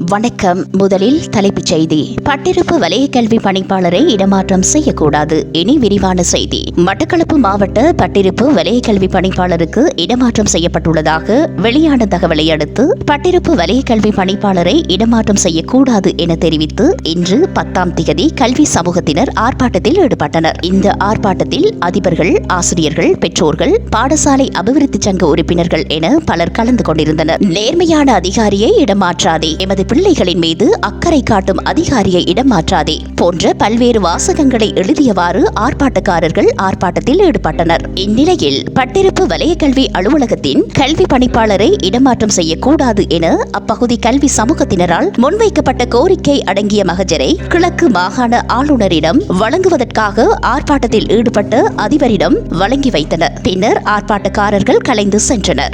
வணக்கம். முதலில் தலைப்புச் செய்தி. பட்டிருப்பு வலய கல்வி பணிப்பாளரை இடமாற்றம் செய்யக்கூடாது. இனி விரிவான செய்தி. மட்டக்களப்பு மாவட்ட பட்டிருப்பு வலய கல்வி பணிப்பாளருக்கு இடமாற்றம் செய்யப்பட்டுள்ளதாக வெளியான தகவலை அடுத்து பட்டிருப்பு வலய கல்வி பணிப்பாளரை இடமாற்றம் செய்யக்கூடாது என தெரிவித்து இன்று பத்தாம் திகதி கல்வி சமூகத்தினர் ஆர்ப்பாட்டத்தில் ஈடுபட்டனர். இந்த ஆர்ப்பாட்டத்தில் அதிபர்கள் ஆசிரியர்கள் பெற்றோர்கள் பாடசாலை அபிவிருத்தி சங்க உறுப்பினர்கள் என பலர் கலந்து கொண்டிருந்தனர். நேர்மையான அதிகாரியை இடமாற்றாதே. எமது பிள்ளைகளின் மீது அக்கறை காட்டும் அதிகாரியை இடமாற்றாதே. போன்ற பல்வேறு வாசகங்களை எழுதியவாறு ஆர்ப்பாட்டக்காரர்கள் ஆர்ப்பாட்டத்தில் ஈடுபட்டனர். இந்நிலையில் பட்டிருப்பு வலய கல்வி அலுவலகத்தின் கல்வி பணிப்பாளரை இடமாற்றம் செய்யக்கூடாது என அப்பகுதி கல்வி சமூகத்தினரால் முன்வைக்கப்பட்ட கோரிக்கை அடங்கிய மகஜரை கிழக்கு மாகாண ஆளுநரிடம் வழங்குவதற்காக ஆர்ப்பாட்டத்தில் ஈடுபட்ட அதிபரிடம் வழங்கி வைத்தனர். பின்னர் ஆர்ப்பாட்டக்காரர்கள் கலைந்து சென்றனர்.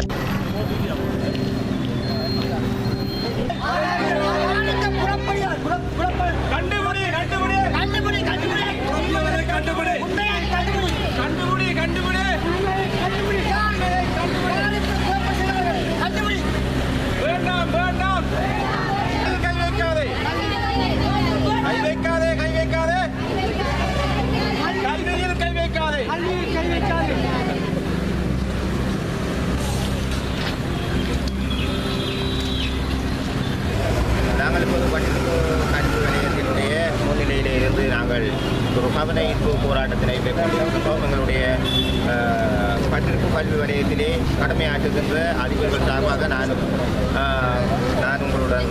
போராட்டத்தினை எங்களுடைய பட்டிருப்பு கல்வி நிலையத்திலே கடமையாற்றுகின்ற அதிபர்கள் சார்பாக நான் நான் உங்களுடன்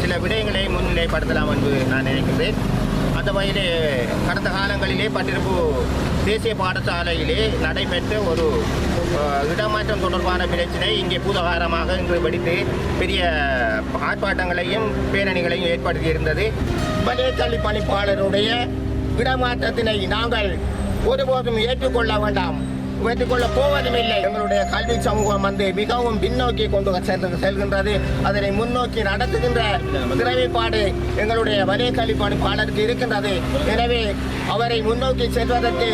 சில விடயங்களை முன்னிலைப்படுத்தலாம் என்று நான் நினைக்கின்றேன். அந்த வகையிலே கடந்த காலங்களிலே பட்டிருப்பு தேசிய பாடசாலையிலே நடைபெற்ற ஒரு இடமாற்றம் தொடர்பான பிரச்சனை இங்கே பூதகாரமாக இன்று வெடித்து பெரிய ஆர்ப்பாட்டங்களையும் பேரணிகளையும் ஏற்படுத்தியிருந்தது வலயக்கல்வி கல்வி பணிப்பாளருடைய இடமாற்றத்தினை நாங்கள் ஒருபோதும் ஏற்றுக்கொள்ள வேண்டாம். ஏற்றுக்கொள்ள போவதும் இல்லை எங்களுடைய கல்வி சமூகம் வந்து மிகவும் பின்னோக்கி கொண்டு சென்று செல்கின்றது. அதனை முன்னோக்கி நடத்துகின்ற திறமைப்பாடு எங்களுடைய வலய கல்வி பணிப்பாளருக்கு இருக்கின்றது. எனவே அவரை முன்னோக்கி செல்வதற்கு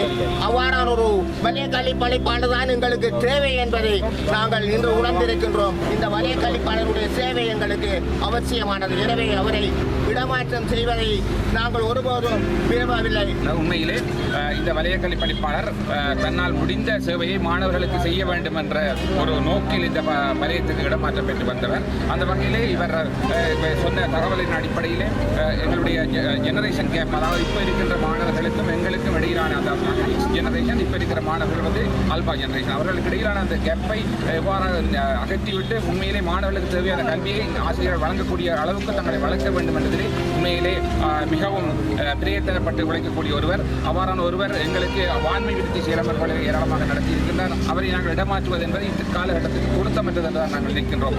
அவ்வாறான ஒரு வலய கல்வி பணிப்பாளர் தான் எங்களுக்கு தேவை என்பதை நாங்கள் இன்று உணர்ந்திருக்கின்றோம். இந்த வலய கல்விப்பாளருடைய சேவை எங்களுக்கு அவசியமானது. எனவே அவரை இடமாற்றம் செய்வதை நாங்கள் ஒருபோதும் விரும்பவில்லை. உண்மையிலே இந்த வலயக்கல்வி பணிப்பாளர் அஹ், தன்னால் முடிந்த சேவையை மாணவர்களுக்கு செய்ய வேண்டும் என்ற ஒரு நோக்கில் இந்த மலையத்துக்கு இடமாற்றம் பெற்று வந்தவர். அந்த வகையிலே இவர் சொன்ன தகவலின் அடிப்படையிலே எங்களுடைய ஜெனரேஷன் கேப் அதாவது இப்போ இருக்கின்ற மாணவர்களுக்கும் எங்களுக்கும் இடையிலான அந்த ஜெனரேஷன் இப்போ இருக்கிற மாணவர்கள் வந்து ஆல்பா ஜெனரேஷன் அவர்களுக்கு இடையிலான அந்த கேப்பை எவ்வாறு அகற்றிவிட்டு உண்மையிலே மாணவர்களுக்கு தேவையான கல்வியை ஆசிரியர் வழங்கக்கூடிய அளவுக்கு தங்களை வளர்க்க வேண்டும் என்பதிலே உண்மையிலே மிகவும் அஹ், பிரயத்தனப்பட்டு உழைக்கக்கூடிய ஒருவர். அவ்வாறான ஒருவர் எங்களுக்கு வான்மை விருத்தி சீரமர்களை ஏராளமாக நடத்தி இருக்கின்றார் அவரை நாங்கள் இடமாற்றுவது என்பது இந்த காலகட்டத்துக்கு பொருத்தமற்றது என்றுதான் நாங்கள் நிற்கின்றோம்.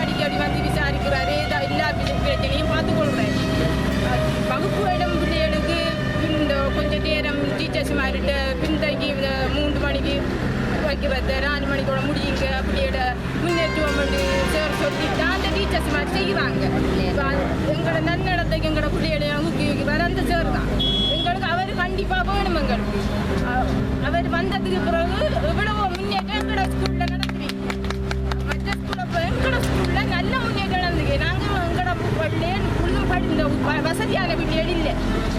அடிக்கடி வந்து விசாரிக்கிறாரு. எல்லா பிரச்சனையும் பார்த்து கொள்றாரு வகுப்பு இடம் பிள்ளைகளுக்கு இந்த கொஞ்சம் நேரம் டீச்சர்ஸ் மாறிட்டு பின்தங்கி மூன்று மணிக்கு வைக்கிறது நாலு மணிக்கூட முடியுங்க. பிள்ளையோட முன்னேற்றுவோம் சேர் சொல்லி அந்த டீச்சர்ஸ் மாதிரி செய்வாங்க. எங்களோட நன்னடத்தைக்கு எங்களோட பிள்ளையோட ஊக்கி ஊக்கி வர அந்த சேர் தான். எங்களுக்கு அவர் கண்டிப்பாக வேணும் எங்களுக்கு வந்ததுக்கு பிறகு எவ்வளவோ முன்னேற்றம் எங்களோட ஸ்கூலில் நடத்துவீங்க மற்ற இப்போ எங்களோட ஸ்கூலில் நல்ல முன்னேற்றம் நடந்துக்கு நாங்கள் எங்களோட பிள்ளைகள் ஃபுல்லும் படி இந்த வ- வசதியான பிள்ளைகள் இல்லை.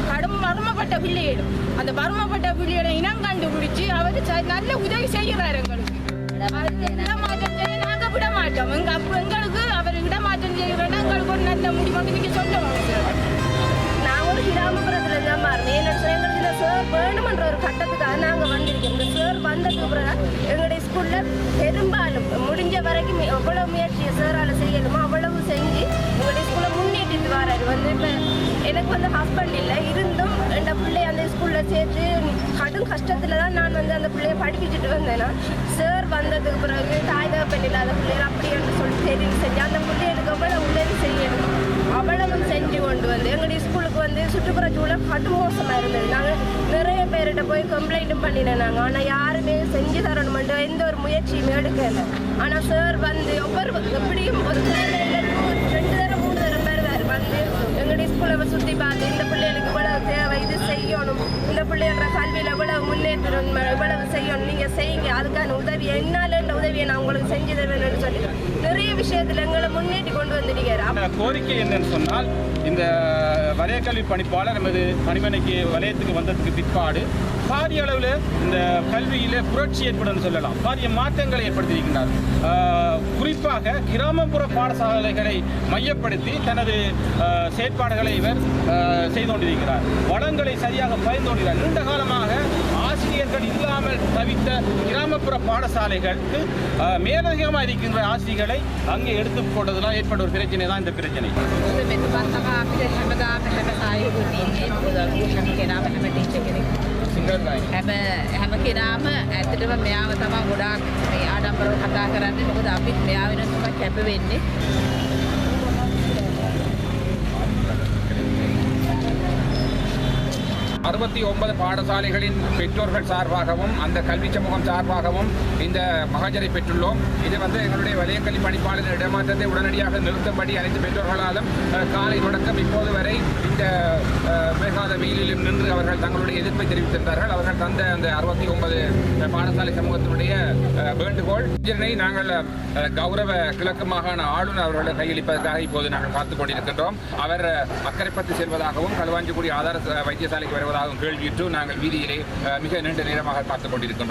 கடும் மர்மப்பட்ட பிள்ளைகள். அந்த மர்மப்பட்ட பிள்ளைகளை இனம் கண்டுபிடிச்சு அவர் நல்ல உதவி செய்கிறார் எங்களுக்கு. அது செய்ய நாங்கள் விட மாட்டோம். எங்க அப்ப எங்களுக்கு வேணுமென்ற ஒரு கட்டத்துக்காக நாங்கள் வந்திருக்கோம். இந்த சார் வந்ததுக்கு பிறகு எங்களுடைய ஸ்கூலில் பெரும்பாலும் முடிஞ்ச வரைக்கும் எவ்வளவு முயற்சியை சாரால் செய்யணுமோ அவ்வளவு செஞ்சு எங்களுடைய ஸ்கூலை முன்னேற்றிட்டு வராரு. வந்து இப்போ எனக்கு வந்து ஹஸ்பண்ட் இல்லை. இருந்தும் என் பிள்ளை அந்த ஸ்கூலில் சேர்த்து கடும் கஷ்டத்தில் தான் நான் வந்து அந்த பிள்ளைய படிப்பிச்சுட்டு வந்தேன்னா சார் வந்ததுக்கு பிறகு தாய் தகப்பன் இல்லாத பிள்ளைகள் அப்படி என்று சொல்லி தெரிவு செஞ்சு அந்த பிள்ளைகளுக்கு அவ்வளோ உதவி செய்யணும்? அவலமும் செஞ்சு கொண்டு வந்து எங்களுடைய ஸ்கூலுக்கு வந்து சுற்றுப்புற சூழல் கடும் மோசமாக இருந்தது. நாங்கள் நிறைய பேர்கிட்ட போய் கம்ப்ளைண்ட்டும் பண்ணினேன் நாங்கள் ஆனால் யாருமே செஞ்சு தரணுமென்ற எந்த ஒரு முயற்சியும் எடுக்கல. ஆனால் சார் வந்து ஒவ்வொரு எப்படியும் ஒரு ரெண்டு தரம் மூணு தரம் பேர் வந்து எங்களுடைய ஸ்கூலை சுற்றி பார்த்து இந்த பிள்ளைகள கல்வியில் இவ்வளவு முன்னேற்றம் இவ்வளவு செய்யணும். நீங்கள் செய்யுங்க. அதுக்கான உதவி என்னால் உதவியை நான் உங்களுக்கு செஞ்சு தருவேன் சொல்லி நிறைய விஷயத்துல எங்களை முன்னேற்றி கொண்டு வந்திருக்காரு கோரிக்கை என்னன்னு சொன்னால் இந்த வலயக்கல்வி பணிப்பாளர் நமது பணிமனைக்கு வலயத்துக்கு வந்ததுக்கு பிற்பாடு பாரிய அளவில் இந்த கல்வியில் புரட்சி ஏற்படும் சொல்லலாம். பாரிய மாற்றங்களை ஏற்படுத்தியிருக்கின்றார் குறிப்பாக கிராமப்புற பாடசாலைகளை மையப்படுத்தி தனது செயற்பாடுகளை இவர் செய்து கொண்டிருக்கிறார் வளங்களை சரியாக பயந்து கொண்டிருக்கிறார் நீண்ட காலமாக ஆசிரியர்கள் இல்லாமல் தவித்த கிராமப்புற பாடசாலைகளுக்கு மேலதிகமாக இருக்கின்ற ஆசிரியர்களை அங்கே எடுத்து போட்டதெல்லாம் ஏற்பட்ட ஒரு பிரச்சனை தான் இந்த பிரச்சனை. கிராமத்தில் හැම හැම කෙනාම ඇත්තටම මෙයාව තමයි ගොඩාක් මේ ආඩම්බරව කතා කරන්නේ. මොකද අපිත් මෙයා වෙනුවෙන් තමයි කැප වෙන්නේ. அறுபத்தி ஒன்பது பாடசாலைகளின் பெற்றோர்கள் சார்பாகவும் அந்த கல்வி சமூகம் சார்பாகவும் இந்த மகஜரை பெற்றுள்ளோம். இது வந்து எங்களுடைய வலயக்கல்வி பணிப்பாளர் இடமாற்றத்தை உடனடியாக நிறுத்தும்படி அனைத்து பெற்றோர்களாலும் காலை தொடக்கம் இப்போது வரை இந்த மேகாத வெயிலிலும் நின்று அவர்கள் தங்களுடைய எதிர்ப்பை தெரிவித்திருந்தார்கள். அவர்கள் தந்த அந்த அறுபத்தி ஒன்பது பாடசாலை சமூகத்தினுடைய வேண்டுகோள். இதனை நாங்கள் கௌரவ கிழக்கு மாகாண ஆளுநர் அவர்களை கையளிப்பதற்காக இப்போது நாங்கள் காத்துக் கொண்டிருக்கின்றோம். அவர் அஹ், அக்கரைப்பத்து செல்வதாகவும் களுவாஞ்சிக்குடி ஆதார வைத்தியசாலைக்கு வருவதாக வருவதாகவும் கேள்வியிட்டு நாங்கள் வீதியிலே மிக நீண்ட நேரமாக பார்த்துக் கொண்டிருக்கின்றோம்.